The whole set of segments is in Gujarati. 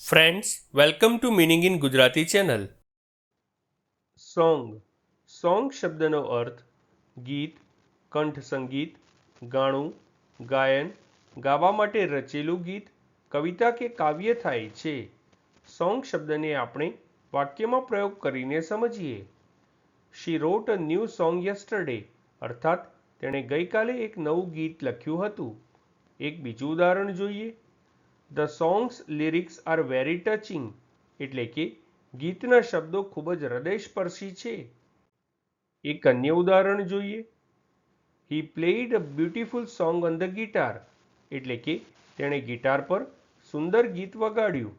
Friends welcome to meaning in Gujarati channel song song શબ્દનો અર્થ ગીત કંઠ સંગીત, ગાણું, ગાયન, ગાવા માટે રચેલું ગીત, કવિતા કે કાવ્ય થાય છે. સોંગ શબ્દને આપણે વાક્યમાં પ્રયોગ કરીને સમજીએ. She wrote a new song yesterday અર્થાત, તેણે ગઈકાલે એક નવું ગીત લખ્યું હતું. એક બીજું ઉદાહરણ જોઈએ. The songs lyrics are very touching એટલે કે ગીતના શબ્દો ખૂબ જ હૃદયસ્પર્શી છે. એક અન્ય ઉદાહરણ જોઈએ. He played a beautiful song on the guitar એટલે કે તેણે ગિટાર પર સુંદર ગીત વગાડ્યું.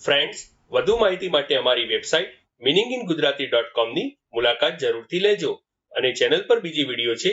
ફ્રેન્ડ્સ વધુ માહિતી માટે અમારી website meaning in Gujarati dot કોમની મુલાકાત જરૂરથી લેજો અને ચેનલ પર બીજી વીડિયો છે